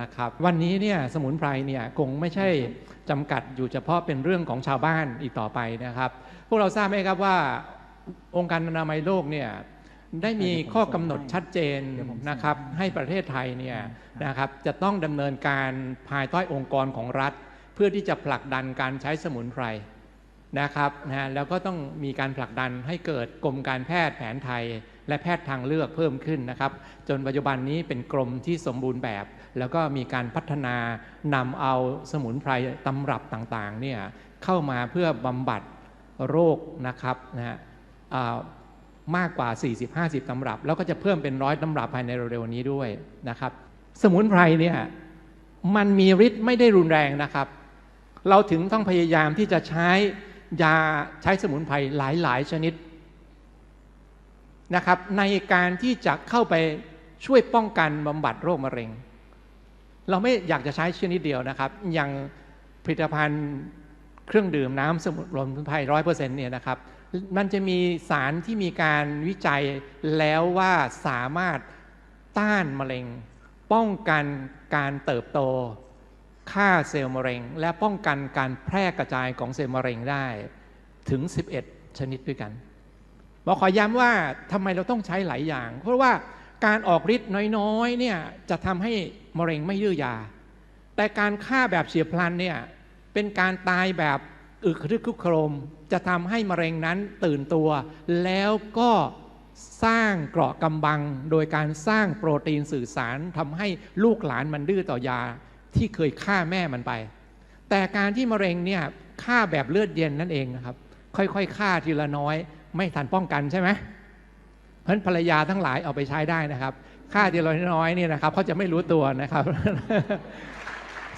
นะครับ วันนี้เนี่ยสมุนไพรเนี่ยคงไม่ใช่จำกัดอยู่เฉพาะเป็นเรื่องของชาวบ้านอีกต่อไปนะครับ พวกเราทราบไหมครับว่าองค์การอนามัยโลกเนี่ยได้มีข้อกำหนดชัดเจนนะครับ ให้ประเทศไทยเนี่ยนะครับจะต้องดำเนินการภายใต้องค์กรของรัฐ เพื่อที่จะผลักดันการใช้สมุนไพรนะครับนะฮะแล้วก็ต้องมีการผลักดันให้เกิดกรมการแพทย์แผนไทย และแพทย์ทางเลือกเพิ่มขึ้นนะครับ จนปัจจุบันนี้เป็นกรมที่สมบูรณ์แบบ แล้วก็มีการพัฒนานำเอาสมุนไพรตำรับต่างๆเนี่ยเข้ามาเพื่อบำบัดโรคนะครับนะฮะมากกว่า 40-50 ตำรับ แล้วก็จะเพิ่มเป็นร้อยตำรับภายในเร็วๆนี้ด้วยนะครับ สมุนไพรเนี่ยมันมีฤทธิ์ไม่ได้รุนแรงนะครับ เราถึงต้องพยายามที่จะใช้ยาใช้สมุนไพรหลาย ๆ ชนิด นะครับ ในการที่จะเข้าไปช่วยป้องกันบำบัดโรคมะเร็ง เราไม่อยากจะใช้ชนิดเดียวนะครับ อย่างผลิตภัณฑ์เครื่องดื่มน้ำสมุนไพรร้อยเปอร์เซ็นต์เนี่ยนะครับ มันจะมีสารที่มีการวิจัยแล้วว่าสามารถต้านมะเร็ง ป้องกันการเติบโตฆ่าเซลล์มะเร็ง และป้องกันการแพร่กระจายของเซลล์มะเร็งได้ถึง 11 ชนิดด้วยกัน หมอขอย้ำว่าทำไมเราต้องใช้หลายอย่าง เพราะว่าการออกฤทธิ์น้อยๆเนี่ยจะทำให้มะเร็งไม่ยื้อยา แต่การฆ่าแบบเฉียบพลันเนี่ยเป็นการตายแบบอึกรึกครึกโครม จะทำให้มะเร็งนั้นตื่นตัว แล้วก็สร้างเกราะกำบัง โดยการสร้างโปรตีนสื่อสารทำให้ลูกหลานมันดื้อต่อยาที่เคยฆ่าแม่มันไป แต่การที่มะเร็งเนี่ยฆ่าแบบเลือดเย็นนั่นเองนะครับ ค่อยๆฆ่าทีละน้อย ไม่ทันป้องกันใช่ไหมเพราะฉะนั้นภรรยาทั้งหลายเอาไปใช้ได้นะครับฆ่าทีละน้อยเนี่ยนะครับเขาจะไม่รู้ตัวนะครับ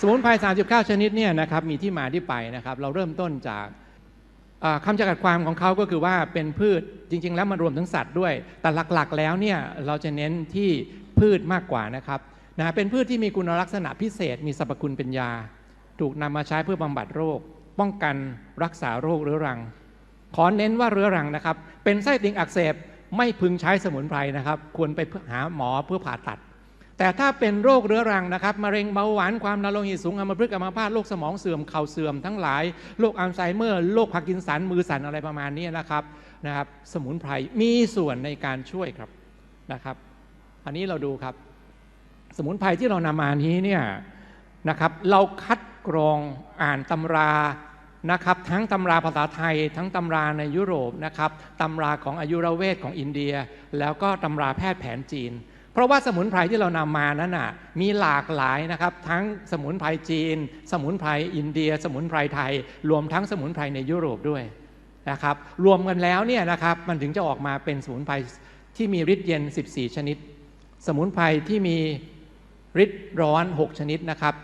สมุนไพร39 ชนิดเนี่ยนะครับมีที่มาที่ไปนะครับ เราเริ่มต้นจากคำจำกัดความของเขาก็คือว่าเป็นพืชจริง ๆ แล้วมันรวมทั้งสัตว์ด้วย แต่หลักๆ แล้วเนี่ยเราจะเน้นที่พืชมากกว่านะครับนะเป็นพืชที่มีคุณลักษณะพิเศษ มีสรรพคุณเป็นยา ถูกนำมาใช้เพื่อบำบัดโรค ป้องกันรักษาโรคเรื้อรัง ขอเน้นว่าเรื้อรังนะครับ เป็นไส้ติ่งอักเสบไม่พึงใช้สมุนไพรนะครับ ควรไปหาหมอเพื่อผ่าตัด แต่ถ้าเป็นโรคเรื้อรังนะครับมะเร็งเบาหวานความดันโลหิตสูงอัมพฤกษ์อัมพาตโรคสมองเสื่อมเข่าเสื่อมทั้งหลายโรคอัลไซเมอร์โรคพาร์กินสันมือสั่นอะไรประมาณนี้นะครับนะครับ สมุนไพรมีส่วนในการช่วยครับนะครับ อันนี้เราดูครับ สมุนไพรที่เรานำมานี้เนี่ยนะครับ เราคัดกรองอ่านตำรา นะครับทั้งตำราภาษาไทย ทั้งตำราในยุโรปนะครับตำราของอายุรเวทของอินเดีย แล้วก็ตำราแพทย์แผนจีน เพราะว่าสมุนไพรที่เรานำมานั้นน่ะมีหลากหลายนะครับทั้งสมุนไพรจีน สมุนไพรอินเดีย สมุนไพรไทย รวมทั้งสมุนไพรในยุโรปด้วยนะครับรวมกันแล้วเนี่ยนะครับมันถึงจะออกมาเป็นสมุนไพรที่มีฤทธิ์เย็น 14 ชนิด สมุนไพรที่มีฤทธิ์ร้อน 6 ชนิดนะครับ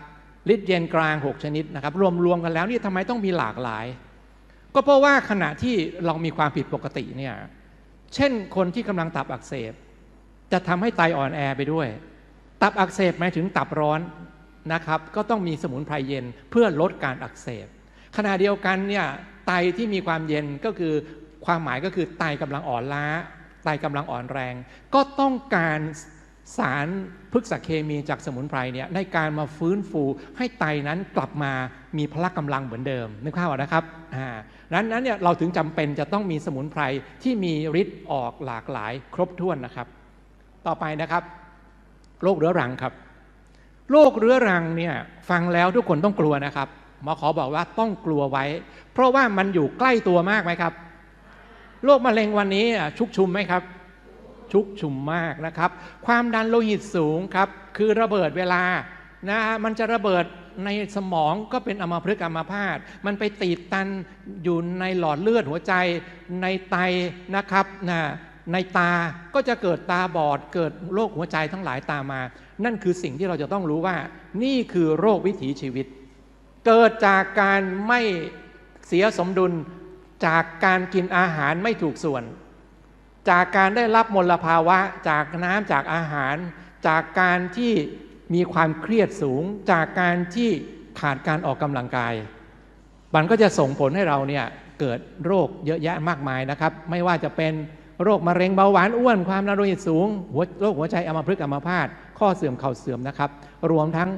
ฤทธิ์เย็นกลาง 6 ชนิดนะครับ รวมรวมกันแล้วนี่ทำไมต้องมีหลากหลาย ก็เพราะว่าขณะที่เรามีความผิดปกติเนี่ยเช่นคนที่กำลังตับอักเสบ จะทำให้ไตอ่อนแอไปด้วย ตับอักเสบหมายถึงตับร้อนนะครับ ก็ต้องมีสมุนไพรเย็นเพื่อลดการอักเสบ ขณะเดียวกันเนี่ยไตที่มีความเย็นก็คือความหมายก็คือไตกำลังอ่อนล้า ไตกำลังอ่อนแรง ก็ต้องการ สารพฤกษเคมีจากสมุนไพรเนี่ยในการมาฟื้นฟูให้ไตนั้นกลับมามีพละกำลังเหมือนเดิมนึกภาพออกนะครับอ่านั้นนั้นเนี่ยเราถึงจำเป็นจะต้องมีสมุนไพรที่มีฤทธิ์ออกหลากหลายครบถ้วนนะครับ ต่อไปนะครับโรคเรื้อรังครับโรคเรื้อรังเนี่ยฟังแล้วทุกคนต้องกลัวนะครับหมอขอบอกว่าต้องกลัวไว้ เพราะว่ามันอยู่ใกล้ตัวมากไหมครับโรคมะเร็งวันนี้ชุกชุมไหมครับ ชุกชุมมากนะครับ ความดันโลหิตสูงครับ คือระเบิดเวลานะมันจะระเบิดในสมองก็เป็นอัมพฤกษ์อัมพาตมันไปตีดตันอยู่ในหลอดเลือดหัวใจในไตนะครับนะในตาก็จะเกิดตาบอดเกิดโรคหัวใจทั้งหลายตามมา นั่นคือสิ่งที่เราจะต้องรู้ว่า นี่คือโรควิถีชีวิต เกิดจากการไม่เสียสมดุลจากการกินอาหารไม่ถูกส่วน จากการได้รับมลภาวะ จากน้ำจากอาหาร จากการที่มีความเครียดสูง จากการที่ขาดการออกกำลังกาย มันก็จะส่งผลให้เราเนี่ยเกิดโรคเยอะแยะมากมายนะครับ ไม่ว่าจะเป็นโรคมะเร็งเบาหวานอ้วนความดันโลหิตสูงโรคหัวใจอัมพฤกษ์อัมพาตข้อเสื่อมเข่าเสื่อมนะครับ รวมทั้ง